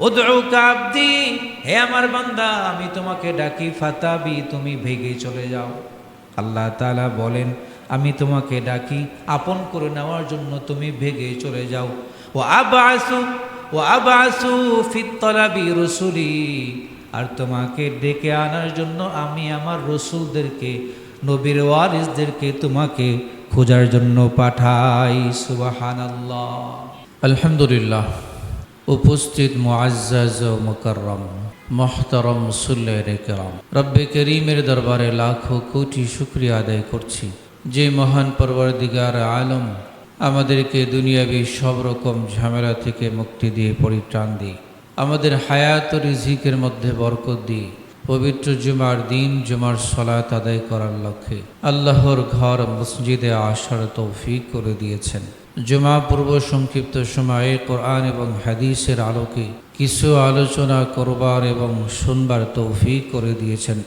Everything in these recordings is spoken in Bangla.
আব্দি হে আমার বান্দা, আমি তোমাকে ডাকি ফাতাবি, তুমি ভেগে চলে যাও। আল্লাহ তাআলা বলেন, আমি তোমাকে ডাকি, আপন করে নেওয়ার জন্য তুমি ভেগে চলে যাও। ও আবাসু ও আবাসু ফিত্তলাবি রসুলি, আর তোমাকে ডেকে আনার জন্য আমি আমার রসুলদেরকে, নবীর ওয়ারিসদেরকে তোমাকে খোঁজার জন্য পাঠাই, সুবাহানাল্লাহ। আলহামদুলিল্লাহ। উপস্থিত মুআজ্জাজ মহতরম সুল্লের কেরাম। রব্বে করিমের দরবারে লাখো কোটি শুক্রিয়া আদায় করছি। যে মহান পরবর্দিগার আলম আমাদেরকে দুনিয়াবি সব রকম ঝামেলা থেকে মুক্তি দিয়ে পরিত্রাণ দিই আমাদের হায়াত রিজিকের মধ্যে বরকত দিই পবিত্র জুমার দিন, জুমার সলাত আদায় করার লক্ষ্যে আল্লাহর ঘর মসজিদে আসার তৌফিক করে দিয়েছেন। জুমা পূর্ব সংক্ষিপ্ত সময়ে কোরআন এবং হাদিসের আলোকে কিছু আলোচনা করবার এবং শুনবার তৌফিক করে দিয়েছেন।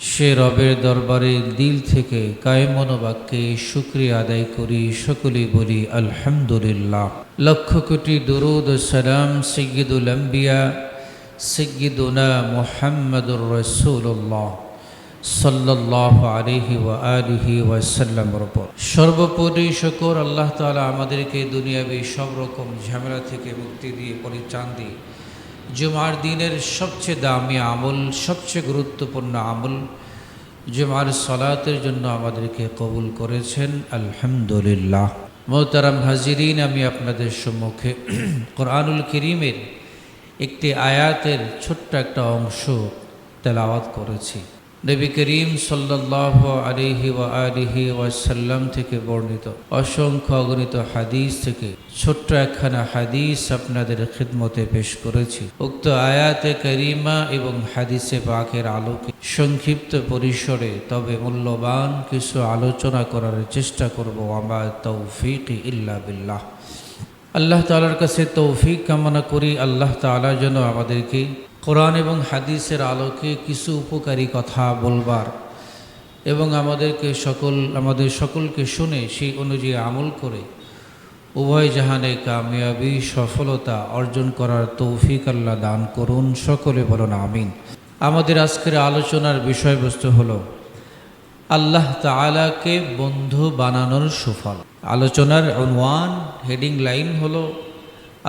সে রবের দরবারে দিল থেকে কায়মনোবাক্যে শুক্রিয়া আদায় করি, সকলেই বলি আলহামদুলিল্লাহ। লক্ষ কোটি দরুদ সালাম সৈয়দুল আম্বিয়া, সৈয়দুনা মুহাম্মদুর রসুল্লাহ সাল্লাহ আলিহি ওয়া আলিহি ওয়াসাল্লামর উপর। সর্বোপরি শকর আল্লাহ তাআলা আমাদেরকে দুনিয়াবি সব রকম ঝামেলা থেকে মুক্তি দিয়ে পরিত্রাণ দিয়ে জুমার দিনের সবচেয়ে দামি আমল, সবচেয়ে গুরুত্বপূর্ণ আমল জুমার সলাতের জন্য আমাদেরকে কবুল করেছেন, আলহামদুলিল্লাহ। মোহতারাম হাজিরিন, আমি আপনাদের সম্মুখে কোরআনুল করিমের একটি আয়াতের ছোট্ট একটা অংশ তেলাওয়াত করেছি। নবী করিম সাল্লাহ আলিহি ওয়া আলিহি ওয়াসাল্লাম থেকে বর্ণিত অসংখ্য অগণিত হাদিস থেকে ছোট্ট একখানা হাদিস আপনাদের খিদমতে পেশ করেছি। উক্ত আয়াতে করিমা এবং হাদিসে পাকের আলোকে সংক্ষিপ্ত পরিসরে তবে মূল্যবান কিছু আলোচনা করার চেষ্টা করব আমার তৌফিক ইল্লা বিল্লাহ। আল্লাহ তালার কাছে তৌফিক কামনা করি, আল্লাহ তালা যেন আমাদেরকে কোরআন এবং হাদিসের আলোকে কিছু উপকারী কথা বলবার এবং আমাদেরকে সকল, আমাদের সকলকে শুনে সেই অনুযায়ী আমল করে উভয় জাহানে কামিয়াবি, সফলতা অর্জন করার তৌফিক আল্লাহ দান করুন। সকলে বলুন, আমিন। আমাদের আজকের আলোচনার বিষয়বস্তু হলো, আল্লাহ তালাকে বন্ধু বানানোর সুফল। আলোচনার ওয়ান হেডিং লাইন হলো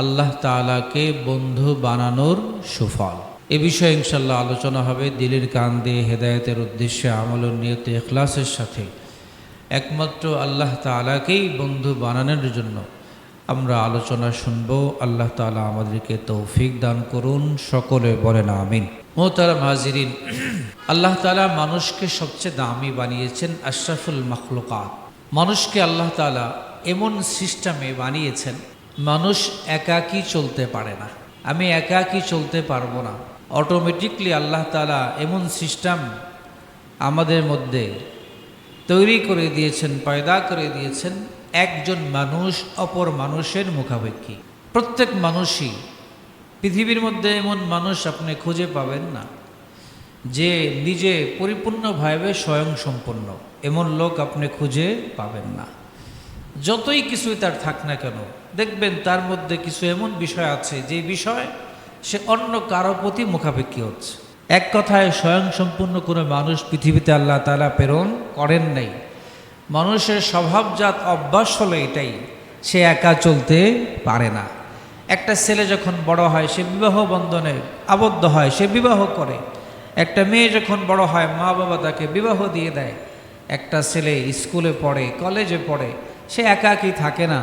আল্লাহ তালাকে বন্ধু বানানোর সুফল। এ বিষয়ে ইনশাল্লাহ আলোচনা হবে দিলের কান দিয়ে হেদায়তের উদ্দেশ্যে, আমল নিয়ত এখলাসের সাথে। একমাত্র আল্লাহ তালাকেই বন্ধু বানানোর জন্য আমরা আলোচনা শুনব। আল্লাহ তালা আমাদেরকে তৌফিক দান করুন, সকলে বলেন আমিন। মোহতারাম হাজিরিন, আল্লাহ তালা মানুষকে সবচেয়ে দামি বানিয়েছেন আশরাফুল মখলুকাত। মানুষকে আল্লাহ তালা এমন সিস্টেমে বানিয়েছেন মানুষ একাকী চলতে পারে না। আমি একাকী চলতে পারব না। অটোমেটিকলি আল্লাহ তালা এমন সিস্টেম আমাদের মধ্যে তৈরি করে দিয়েছেন, পয়দা করে দিয়েছেন একজন মানুষ অপর মানুষের মুখাপেক্ষী। প্রত্যেক মানুষই পৃথিবীর মধ্যে এমন মানুষ আপনি খুঁজে পাবেন না যে নিজে পরিপূর্ণভাবে স্বয়ং সম্পন্ন এমন লোক আপনি খুঁজে পাবেন না। যতই কিছুই তার থাক না কেন, দেখবেন তার মধ্যে কিছু এমন বিষয় আছে যে বিষয় সে অন্য কারও প্রতি মুখাপেক্ষী হচ্ছে। এক কথায় স্বয়ং সম্পূর্ণ কোনো মানুষ পৃথিবীতে আল্লাহ তালা প্রেরণ করেন নাই। মানুষের স্বভাবজাত অভ্যাস হলো এটাই, সে একা চলতে পারে না। একটা ছেলে যখন বড় হয়, সে বিবাহ বন্ধনে আবদ্ধ হয়, সে বিবাহ করে। একটা মেয়ে যখন বড় হয় মা বাবা তাকে বিবাহ দিয়ে দেয়। একটা ছেলে স্কুলে পড়ে, কলেজে পড়ে সে একাকী থাকে না।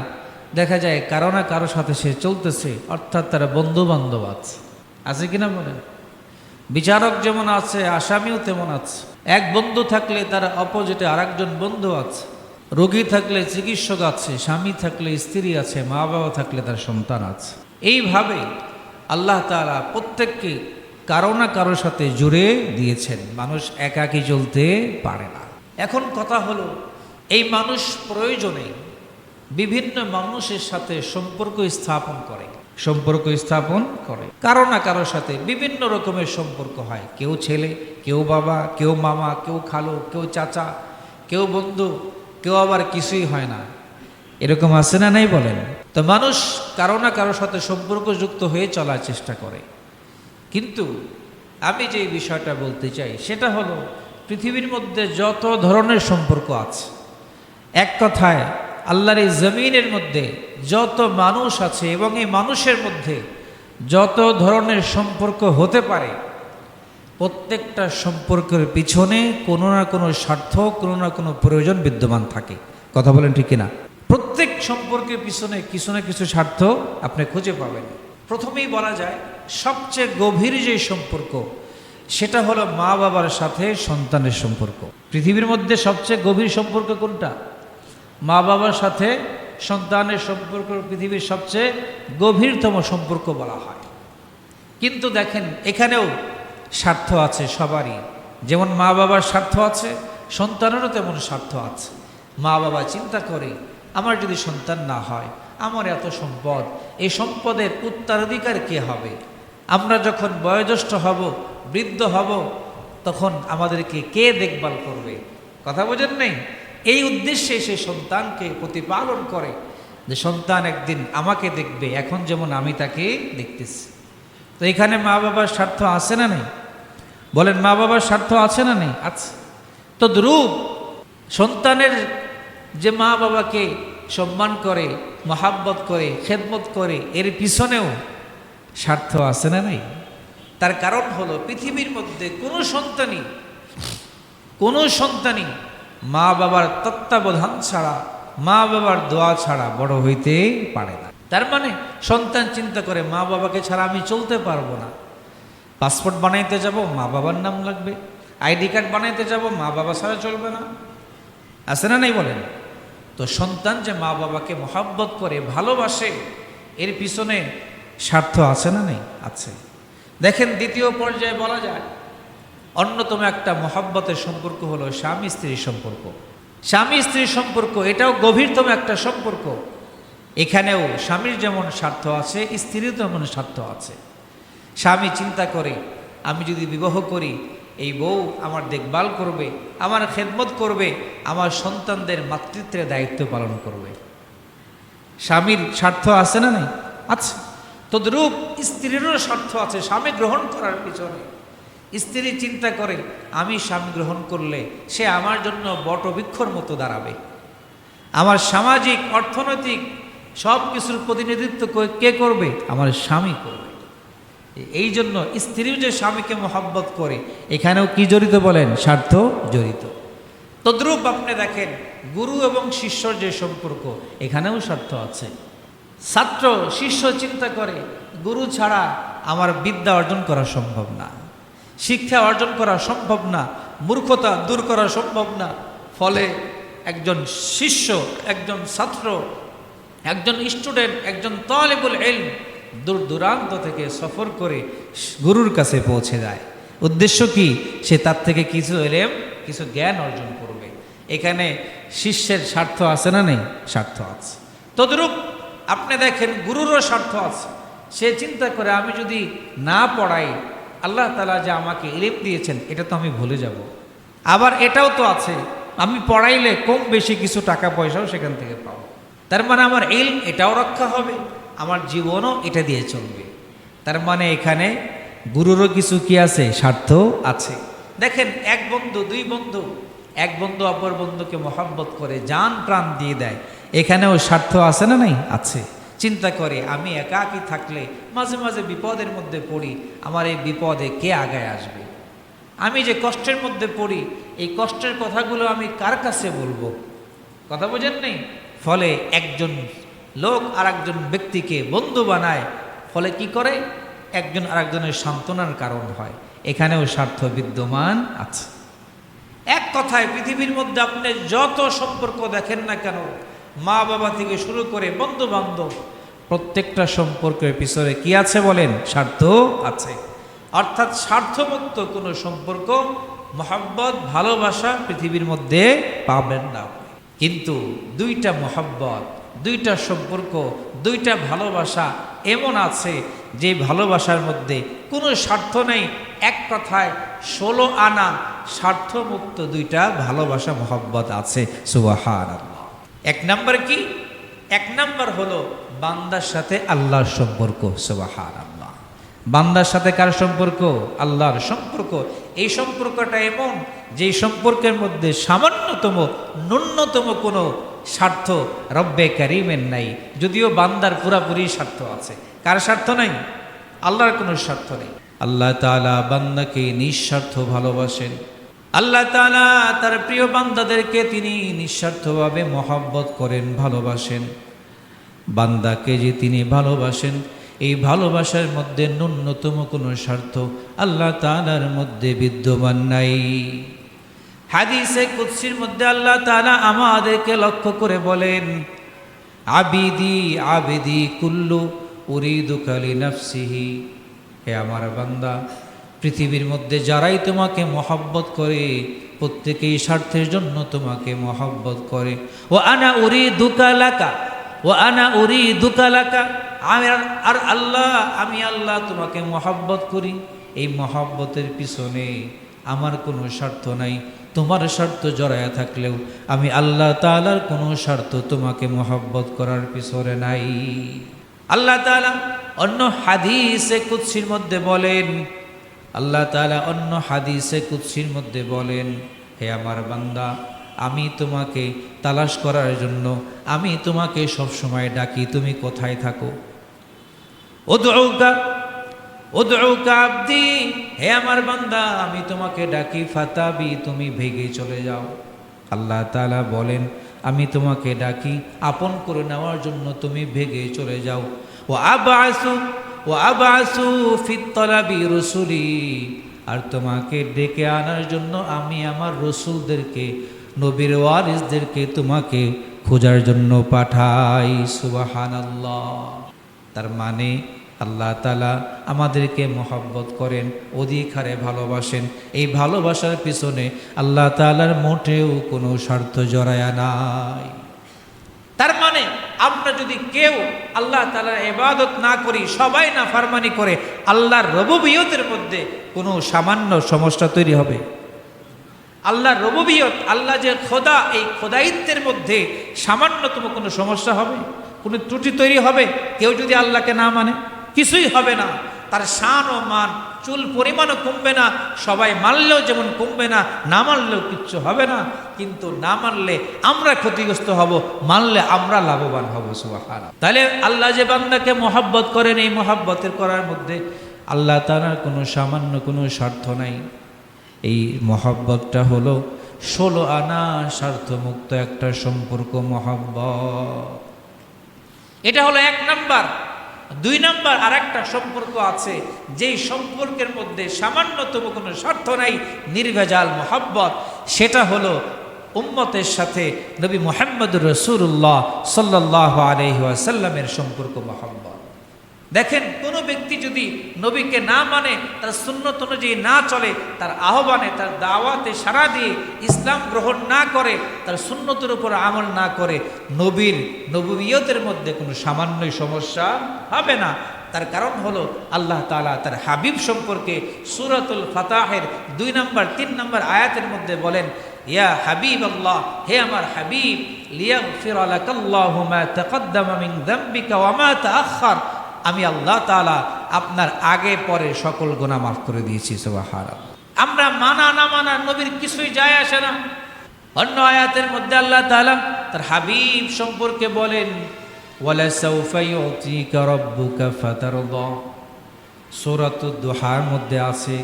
দেখা যায় কারও না কারও সাথে সে চলতেছে, অর্থাৎ তারা বন্ধু বান্ধব আছে আছে কিনা বলেন বিচারক যেমন আছে, আসামিও তেমন আছে। এক বন্ধু থাকলে তার অপোজিটে আরেকজন বন্ধু আছে। রোগী থাকলে চিকিৎসক আছে, স্বামী থাকলে স্ত্রী আছে মা বাবা থাকলে তার সন্তান আছে। এইভাবে আল্লাহ তালা প্রত্যেককে কারও না কারোর সাথে জুড়ে দিয়েছেন। মানুষ একাকী চলতে পারে না। এখন কথা হলো এই মানুষ প্রয়োজনে বিভিন্ন মানুষের সাথে সম্পর্ক স্থাপন করে। সম্পর্ক স্থাপন করে। কারও না কারোর সাথে বিভিন্ন রকমের সম্পর্ক হয়। কেউ ছেলে কেউ বাবা কেউ মামা কেউ খালো কেউ চাচা কেউ বন্ধু কেউ আবার কিছুই হয় না। এরকম আছে না নাই বলেন? তো মানুষ কারও না কারোর সাথে সম্পর্কযুক্ত হয়ে চলার চেষ্টা করে। কিন্তু আমি যে বিষয়টা বলতে চাই সেটা হলো পৃথিবীর মধ্যে যত ধরনের সম্পর্ক আছে এক কথায়, আল্লাহর এই জমিনের মধ্যে যত মানুষ আছে এবং এই মানুষের মধ্যে যত ধরনের সম্পর্ক হতে পারে, প্রত্যেকটা সম্পর্কের পিছনে কোনো না কোনো স্বার্থ, কোনো না কোনো প্রয়োজন বিদ্যমান থাকে। কথা বলেন ঠিক কিনা? প্রত্যেক সম্পর্কের পিছনে কিছু না কিছু স্বার্থ আপনি খুঁজে পাবেন। প্রথমেই বলা যায়, সবচেয়ে গভীর যে সম্পর্ক, সেটা হলো মা বাবার সাথে সন্তানের সম্পর্ক। পৃথিবীর মধ্যে সবচেয়ে গভীর সম্পর্ক কোনটা? মা বাবার সাথে সন্তানের সম্পর্ক পৃথিবীর সবচেয়ে গভীরতম সম্পর্ক বলা হয়। কিন্তু দেখেন, এখানেও স্বার্থ আছে সবারই। যেমন মা বাবার স্বার্থ আছে, সন্তানেরও তেমন স্বার্থ আছে। মা বাবা চিন্তা করে, আমার যদি সন্তান না হয়, আমার এত সম্পদ, এই সম্পদের উত্তরাধিকার কে হবে? আমরা যখন বয়োজ্যেষ্ঠ হব, বৃদ্ধ হব, তখন আমাদেরকে কে দেখভাল করবে? কথা বোঝেন নেই? এই উদ্দেশ্যে সে সন্তানকে প্রতিপালন করে যে সন্তান একদিন আমাকে দেখবে, এখন যেমন আমি তাকে দেখতেছি। তো এখানে মা বাবার স্বার্থ আছে না নেই? বলেন, মা বাবার স্বার্থ আছে না নেই? আছে। তো দ্রুপ সন্তানের যে মা বাবাকে সম্মান করে, মহাব্বত করে, খেদমত করে, এর পিছনেও স্বার্থ আছে না নাই? তার কারণ হলো পৃথিবীর মধ্যে কোনো সন্তানই কোনো সন্তানই মা বাবার তত্ত্বাবধান ছাড়া, মা বাবার দোয়া ছাড়া বড় হইতে পারে না। তার মানে সন্তান চিন্তা করে, মা বাবাকে ছাড়া আমি চলতে পারব না। পাসপোর্ট বানাইতে যাব, মা বাবার নাম লাগবে। আইডি কার্ড বানাইতে যাব, মা বাবা ছাড়া চলবে না। আছে না নাই বলেন? তো সন্তান যে মা বাবাকে মহাব্বত করে, ভালোবাসে, এর পিছনে স্বার্থ আছে না নেই? আছে। দেখেন দ্বিতীয় পর্যায়ে বলা যায় অন্যতম একটা মহাব্বতের সম্পর্ক হলো স্বামী স্ত্রীর সম্পর্ক। স্বামী স্ত্রীর সম্পর্ক, এটাও গভীরতম একটা সম্পর্ক। এখানেও স্বামীর যেমন স্বার্থ আছে, স্ত্রীর তেমন স্বার্থ আছে। স্বামী চিন্তা করে, আমি যদি বিবাহ করি, এই বউ আমার দেখভাল করবে, আমার খেদমত করবে, আমার সন্তানদের মাতৃত্বের দায়িত্ব পালন করবে। স্বামীর স্বার্থ আছে না নেই? আচ্ছা তদ্রূপ স্ত্রীরও স্বার্থ আছে, স্বামী গ্রহণ করার পিছনে। স্ত্রী চিন্তা করে, আমি স্বামী গ্রহণ করলে সে আমার জন্য বটবৃক্ষর মতো দাঁড়াবে। আমার সামাজিক, অর্থনৈতিক সব কিছুর প্রতিনিধিত্ব কে- করবে? আমার স্বামী করবে। এই জন্য স্ত্রীও যে স্বামীকে মহাব্বত করে, এখানেও কি জড়িত বলেন? স্বার্থ জড়িত। তদ্রূপ আপনি দেখেন, গুরু এবং শিষ্যর যে সম্পর্ক, এখানেও স্বার্থ আছে। ছাত্র, শিষ্য চিন্তা করে, গুরু ছাড়া আমার বিদ্যা অর্জন করা সম্ভব না। শিক্ষা অর্জন করা সম্ভব না, মূর্খতা দূর করা সম্ভব না। ফলে একজন শিষ্য, একজন ছাত্র, একজন স্টুডেন্ট, একজন তালেবুল এলম দূর দূরান্ত থেকে সফর করে গুরুর কাছে পৌঁছে যায়। উদ্দেশ্য কি? সে তার থেকে কিছু এলেম, কিছু জ্ঞান অর্জন করবে। এখানে শিষ্যের স্বার্থ আছে না নেই? স্বার্থ আছে। তদ্রূপ আপনি দেখেন, গুরুরও স্বার্থ আছে। সে চিন্তা করে, আমি যদি না পড়াই আল্লাহ তালা যে আমাকে এলেম দিয়েছেন, এটা তো আমি ভুলে যাব। আবার এটাও তো আছে, আমি পড়াইলে কম বেশি কিছু টাকা পয়সাও সেখান থেকে পাবো। তার মানে আমার এল এটাও রক্ষা হবে, আমার জীবনও এটা দিয়ে চলবে। তার মানে এখানে গুরুরও কিছু কি আছে? স্বার্থ আছে। দেখেন, এক বন্ধু, দুই বন্ধু, এক বন্ধু অপর বন্ধুকে মহাব্বত করে যান প্রাণ দিয়ে দেয়। এখানেও স্বার্থ আছে না নাই? আছে। চিন্তা করে, আমি একাকী থাকলে মাঝে মাঝে বিপদের মধ্যে পড়ি, আমার এই বিপদে কে আগায় আসবে? আমি যে কষ্টের মধ্যে পড়ি, এই কষ্টের কথাগুলো আমি কার কাছে বলব? কথা বোঝেন নেই? ফলে একজন লোক আর একজন ব্যক্তিকে বন্ধু বানায়, ফলে কি করে? একজন আরেকজনের সান্ত্বনার কারণ হয়। এখানেও স্বার্থ বিদ্যমান আছে। এক কথায় পৃথিবীর মধ্যে আপনি যত সম্পর্ক দেখেন না কেন মা বাবা থেকে শুরু করে বন্ধু বান্ধব প্রত্যেকটা সম্পর্কের পিছনে কি আছে বলেন? স্বার্থ আছে। অর্থাৎ স্বার্থমুক্ত কোনো সম্পর্ক, মহাব্বত, ভালোবাসা পৃথিবীর মধ্যে পাবেন না। কিন্তু দুইটা মহাব্বত, দুইটা সম্পর্ক, দুইটা ভালোবাসা এমন আছে যে ভালোবাসার মধ্যে কোনো স্বার্থ নেই। এক কথায় ষোলো আনা স্বার্থমুক্ত দুইটা ভালোবাসা, মহব্বত আছে। সুবাহান এক নম্বর কি? এক নাম্বার হলো বান্দার সাথে আল্লাহর সম্পর্ক সুবাহান আল্লাহ বান্দার সাথে কার সম্পর্ক? আল্লাহর সম্পর্ক। এই সম্পর্কটা এমন যেই সম্পর্কের মধ্যে সামান্যতম, ন্যূনতম কোনো স্বার্থ রব্বে কারিমের নাই। যদিও বান্দার পুরাপুরি স্বার্থ আছে। কার স্বার্থ নাই? আল্লাহর কোনো স্বার্থ নেই। আল্লাহ তাআলা বান্দাকে নিঃস্বার্থ ভালোবাসেন। আল্লাহ তাআলা তার প্রিয় বান্দাদেরকে তিনি নিঃস্বার্থভাবে মহাব্বত করেন, ভালোবাসেন। বান্দাকে যে তিনি ভালোবাসেন, এই ভালোবাসার মধ্যে ন্যূনতম কোনো স্বার্থ আল্লাহ তাআলার মধ্যে বিদ্যমান নাই। হাদিসে কুৎসির মধ্যে আল্লাহ তাআলা আমাদেরকে লক্ষ্য করে বলেন, আবিদি, আবেদি কুল্লু উরিদু কালি নাফসিহি হে আমার বান্দা পৃথিবীর মধ্যে যারাই তোমাকে মহব্বত করে, প্রত্যেকেই স্বার্থের জন্য তোমাকে মহব্বত করে। ও আনা উরি দুকালাকা ও আনা উরি দুকালাকা আমি আর- আল্লাহ, আমি আল্লাহ তোমাকে মহব্বত করি। এই মহব্বতের পিছনে আমার কোনো স্বার্থ নাই। তোমার স্বার্থ জড়ায়া থাকলেও আমি আল্লাহ তাআলার কোনো স্বার্থ তোমাকে মহব্বত করার পিছনে নাই। আল্লাহ তাআলা অন্য হাদিসে কুৎসির মধ্যে বলেন আল্লাহ তাআলা অন্য হাদিসে কুৎসির মধ্যে বলেন, হে আমার বান্দা, আমি তোমাকে তালাশ করার জন্য, আমি তোমাকে সব সময় ডাকি, তুমি কোথায় থাকো? আব্দি, হে আমার বান্দা, আমি তোমাকে ডাকি, ফাতাবি, তুমি ভেগে চলে যাও। আল্লাহ তাআলা বলেন, আমি তোমাকে ডাকি, আপন করে নেওয়ার জন্য তুমি ভেগে চলে যাও। ও আবাসু ও আবাসু ফিত্তলাবি রসুলি, আর তোমাকে ডেকে আনার জন্য আমি আমার রসুলদেরকে, নবীর ওয়ারিসদেরকে তোমাকে খোঁজার জন্য পাঠাই, সুবাহানাল্লাহ। তার মানে আল্লাহ তালা আমাদেরকে মহব্বত করেন অধিক হারে ভালোবাসেন। এই ভালোবাসার পিছনে আল্লাহ তালার মোটেও কোনো স্বার্থ জড়ায়া নাই। তার মানে আমরা যদি কেউ আল্লাহ তালা এবাদত না করি, সবাই না ফারমানি করে, আল্লাহর রববিয়তের মধ্যে কোনো সামান্য সমস্যা তৈরি হবে। আল্লাহর রববিয়ত, আল্লাহ যে খোদা, এই খোদাইত্বের মধ্যে সামান্যতম কোনো সমস্যা হবে? কোনো ত্রুটি তৈরি হবে? কেউ যদি আল্লাহকে না মানে কিছুই হবে না। তার শান ও মান, চুল পরিমাণও কমবে না, সবাই মানলেও যেমন কমবে না না মানলেও কিচ্ছু হবে না। কিন্তু না মানলে আমরা ক্ষতিগ্রস্ত হব মানলে আমরা লাভবান হব সুবাহানা তাহলে আল্লাহ যে বান্দাকে মহাব্বত করেন, এই মহাব্বতের করার মধ্যে আল্লাহ তালার কোনো সামান্য কোনো স্বার্থ নাই। এই মহাব্বতটা হলো ষোলো আনা স্বার্থমুক্ত একটা সম্পর্ক, মহাব্বত। এটা হলো এক নাম্বার। দুই নম্বর আর একটা সম্পর্ক আছে, যেই সম্পর্কের মধ্যে সামান্যতম কোনো স্বার্থ নাই, নির্ভেজাল মহাব্বত। সেটা হলো উম্মতের সাথে নবী মোহাম্মদ রসুল্লাহ সাল্লাহ আলহিহাসাল্লামের সম্পর্ক মহাব্বত। দেখেন, কোনো ব্যক্তি যদি নবীকে না মানে তার সুন্নত অনুযায়ী না চলে, তার আহ্বানে, তার দাওয়াতে সারা দিয়ে ইসলাম গ্রহণ না করে, তার সুন্নতের উপর আমল না করে, নবীর নবীয়তের মধ্যে কোনো সামান্যই সমস্যা হবে না। তার কারণ হলো, আল্লাহ তালা তার হাবিব সম্পর্কে সুরাতুল ফাতাহের দুই নম্বর, তিন নম্বর আয়াতের মধ্যে বলেন, ইয়া হাবিব আল্লাহ হে আমার হাবিব লিয়াগফির লাকাল্লাহু মা আমি আল্লাহ তাআলা আপনার আগে পরে সকল গোনা মাফ করে দিয়েছি, সুবহানাল্লাহ। আমরা মানা না মানা নবীর কিছুই যায় আসে না। অন্য আয়াতের মধ্যে আল্লাহ তাআলা তার হাবিব সম্পর্কে বলেন সূরাতুদ দুহার মধ্যে আছে,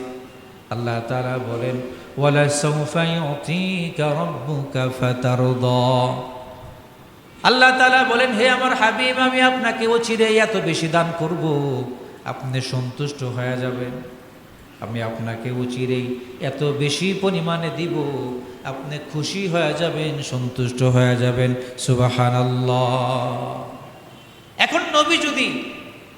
আল্লাহ তাআলা বলেন ওয়ালা সাউফা ইউতিকা রাব্বুকা ফাতারদা। আল্লাহ তালা বলেন, হে আমার হাবিব, আমি আপনাকে ও চিরে এত বেশি দান করব। আপনি সন্তুষ্ট হয়ে যাবেন। আমি আপনাকে ও চিরেই এত বেশি পরিমাণে দিব। আপনি খুশি হয়ে যাবেন, সন্তুষ্ট হয়ে যাবেন। সুবাহান এখন নবী যদি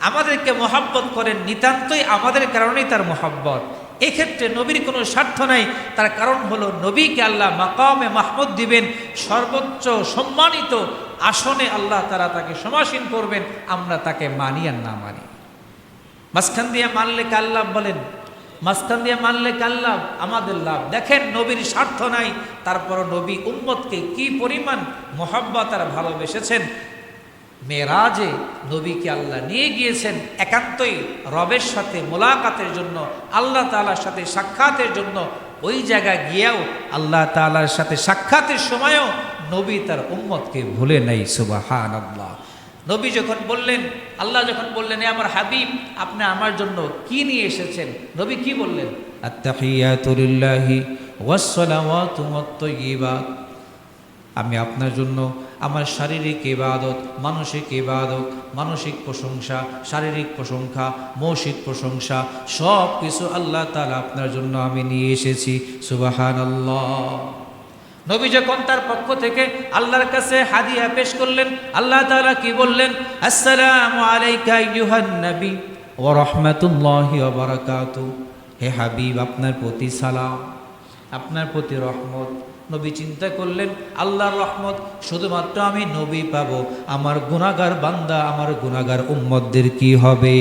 আমাদেরকে মহাব্বত করেন, নিতান্তই আমাদের কারণেই তার মহাব্বত। এক্ষেত্রে নবীর কোনো স্বার্থ নাই। তার কারণ হলো নবীকে আল্লাহ মাকামে মাহমুদ দিবেন, সর্বোচ্চ সম্মানিত আসনে আল্লাহ তারা তাকে সমাসীন করবেন, আমরা তাকে মানি আর না মানি। মাঝখান দিয়ে মানলে কার লাভ বলেন? মাঝখান দিয়ে মানলে কার লাভ? আমাদের লাভ। দেখেন নবীর স্বার্থ নাই তারপর নবী উম্মতকে কি পরিমাণ মোহাব্বত আর ভালোবেসেছেন মেরাজে নবীকে আল্লাহ নিয়ে গিয়েছেন একান্তই রবের সাথে মোলাকাতের জন্য, আল্লাহ তাআলার সাথে সাক্ষাতের জন্য। ওই জায়গায় গিয়েও আল্লাহ তাআলার সাথে সাক্ষাতের সময়ও নবী তার উম্মতকে ভুলে নাই সুবাহান আল্লাহ নবী যখন বললেন, আল্লাহ যখন বললেন, "এ আমার হাবিব, আপনি আমার জন্য কি নিয়ে এসেছেন? নবী কি বললেন? আমি আপনার জন্য আমার শারীরিক ইবাদত, মানসিক ইবাদত, মানসিক প্রশংসা, শারীরিক প্রশংসা, মৌসিক প্রশংসা, সব কিছু আল্লাহ তাআলা আপনার জন্য আমি নিয়ে এসেছি। সুবাহান আল্লাহ নবী যখন তার পক্ষ থেকে আল্লাহর কাছে হাদিয়া পেশ করলেন, আল্লাহ তালা কি বললেন? আসসালামু আলাইকা আইয়ুহান নবী ওয়া রাহমাতুল্লাহি বারাকাতু। হে হাবিব, আপনার প্রতি সালাম, আপনার প্রতি রহমত। নবী চিন্তা করলেন, আল্লাহর রহমত, শুধুমাত্র আমি নবী পাব। আমার গুনাগার বান্দা, আমার গুনাগার উম্মতদের কি হবে?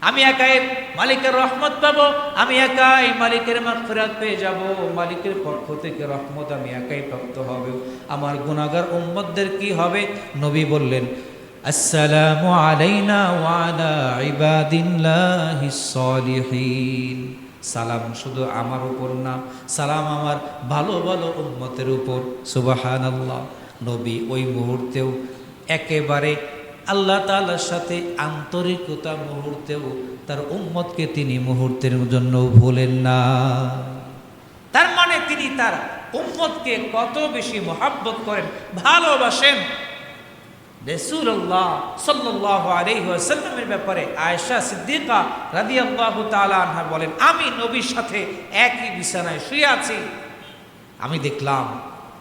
আমি একাই মালিকের রহমত পাব, আমি একাই মালিকের মাগফিরাত পেয়ে যাব। মালিকের পক্ষ থেকে রহমত আমি একাই প্রাপ্ত হবে। আমার গুনাগার উম্মতদের কি হবে? নবী বললেন, আসসালামু আলাইনা ওয়ালা ইবাদিল্লাহিস সলিহিন। সালাম শুধু আমার উপর না, সালাম আমার ভালো ভালো উম্মতের উপর। সুবাহান আল্লাহ নবী ওই মুহূর্তেও একেবারে আল্লাহ তাআলার সাথে আন্তরিকতা মুহূর্তেও তার উম্মতকে তিনি মুহূর্তের জন্য ভুলেন না। তার মানে তিনি তার উম্মতকে কত বেশি মহাব্বত করেন, ভালোবাসেন রসুল্লাহ সাল্লাহ আলহিহাসাল্লামের ব্যাপারে আয়েশা সিদ্দিকা রাদি আল্লাহ আনহা বলেন, আমি নবীর সাথে একই বিছানায় শুয়ে আছি। আমি দেখলাম,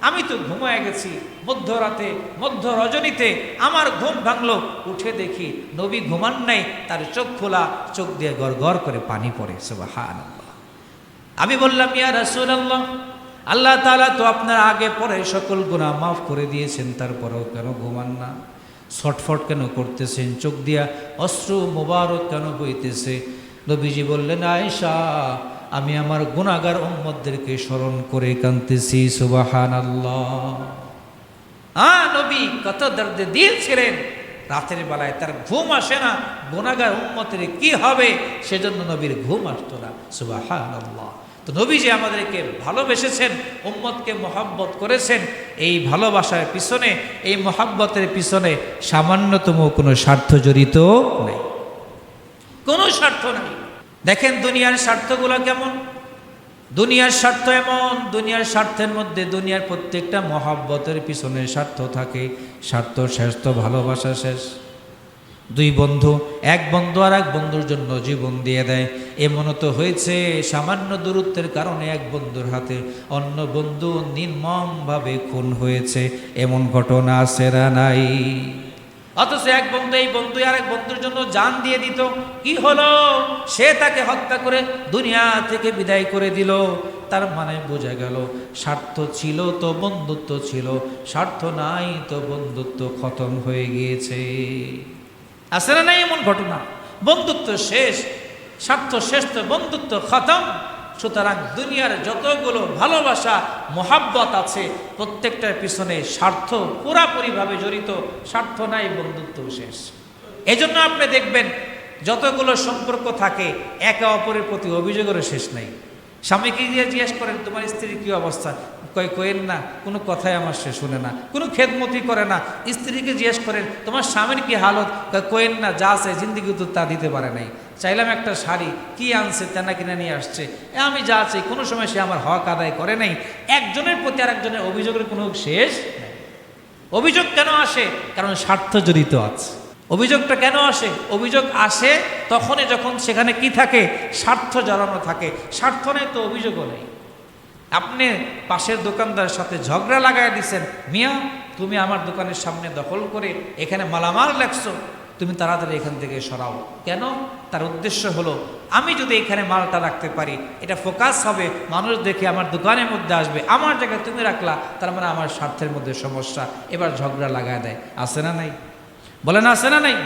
আমি তো ঘুমায় গেছি। মধ্যরাতে, মধ্য রজনীতে আমার ঘুম ভাঙলো। উঠে দেখি নবী ঘুমান নাই, তার চোখ খোলা, চোখ দিয়ে গড় গড় করে পানি পড়ে। সুবাহান আমি বললাম, ইয়া রসুল আল্লাহ আল্লাহ তালা তো আপনার আগে পরে সকল গুণা মাফ করে দিয়েছেন, তারপরেও কেন ঘুমান না? ছটফট কেন করতেছেন? চোখ দিয়া অশ্রু মোবারক কেন বইতেছে? নবীজি বললেন, আয়েশা, আমি আমার গুণাগার উম্মতদেরকে স্মরণ করে কানতেছি সুবাহান আল্লাহ নবী, কত দর্দে দিয়েছিলেন রাতের বেলায় তার ঘুম আসে না। গুণাগার উম্মতের কি হবে? সেজন্য নবীর ঘুম আসতো না সুবাহান আল্লাহ তো নবী যে আমাদেরকে ভালোবেসেছেন, উম্মতকে মহাব্বত করেছেন। এই ভালোবাসার পিছনে, এই মহাব্বতের পিছনে সামান্যতম কোনো স্বার্থ জড়িত নেই। কোনো স্বার্থ নেই। দেখেন দুনিয়ার স্বার্থগুলো কেমন? দুনিয়ার স্বার্থ এমন, দুনিয়ার স্বার্থের মধ্যে দুনিয়ার প্রত্যেকটা মহাব্বতের পিছনে স্বার্থ থাকে। স্বার্থ শেষ তো ভালোবাসা শেষ। দুই বন্ধু, এক বন্ধু আর এক বন্ধুর জন্য জীবন দিয়ে দেয়। এমনও তো হয়েছে, সামান্য দূরত্বের কারণে এক বন্ধুর হাতে অন্য বন্ধু নির্মমভাবে খুন হয়েছে। এমন ঘটনা না নাই। অথচ এক বন্ধু এই বন্ধু আর এক বন্ধুর জন্য জান দিয়ে দিত। কি হলো? সে তাকে হত্যা করে দুনিয়া থেকে বিদায় করে দিল। তার মানে বোঝা গেল, স্বার্থ ছিল তো বন্ধুত্ব ছিল, স্বার্থ নাই তো বন্ধুত্ব খতম হয়ে গিয়েছে। আছে না এমন ঘটনা? বন্ধুত্ব শেষ, স্বার্থ শেষ তো বন্ধুত্ব খতম। সুতরাং দুনিয়ার যতগুলো ভালোবাসা, মোহাব্বত আছে, প্রত্যেকটার পিছনে স্বার্থ পুরাপুরিভাবে জড়িত, স্বার্থ নাই, বন্ধুত্ব শেষ। এজন্য আপনি দেখবেন, যতগুলো সম্পর্ক থাকে, একে অপরের প্রতি অভিযোগেরও শেষ নাই। স্বামীকে গিয়ে জিজ্ঞেস করেন, তোমার স্ত্রীর কী অবস্থা? কয় কয়েন না, কোনো কথাই আমার সে শুনে না, কোনো খেদমতি করে না। স্ত্রীকে জিজ্ঞেস করেন, তোমার স্বামীর কি হালত? কয়েন না, যা আছে জিন্দিগি তো তা দিতে পারে নাই। চাইলাম একটা শাড়ি, কি আনছে তেনা কিনে নিয়ে আসছে। আমি যা আছি কোনো সময় সে আমার হক আদায় করে নাই। একজনের প্রতি আর একজনের অভিযোগের কোনো শেষ অভিযোগ কেন আসে? কারণ স্বার্থ জড়িত আছে। অভিযোগটা কেন আসে? অভিযোগ আসে তখনই যখন সেখানে কি থাকে? স্বার্থ জ্বালানো থাকে। স্বার্থ নেই তো অভিযোগও নেই। আপনি পাশের দোকানদারের সাথে ঝগড়া লাগাই দিছেন, মিয়া, তুমি আমার দোকানের সামনে দখল করে এখানে মালামাল লেখছো, তুমি তাড়াতাড়ি এখান থেকে সরাও। কেন? তার উদ্দেশ্য হলো, আমি যদি এখানে মালটা রাখতে পারি, এটা ফোকাস হবে, মানুষ দেখে আমার দোকানের মধ্যে আসবে, আমার জায়গায় তুমি রাখলা, তার মানে আমার স্বার্থের মধ্যে সমস্যা। এবার ঝগড়া লাগায় দেয়। আছে না নাই? বলেন আছে না নাই।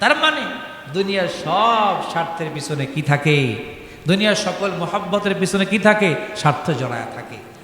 তার মানে দুনিয়ার সব স্বার্থের পিছনে কি থাকে? দুনিয়ার সকল মহাব্বতের পিছনে কি থাকে? স্বার্থ জড়ায় থাকে।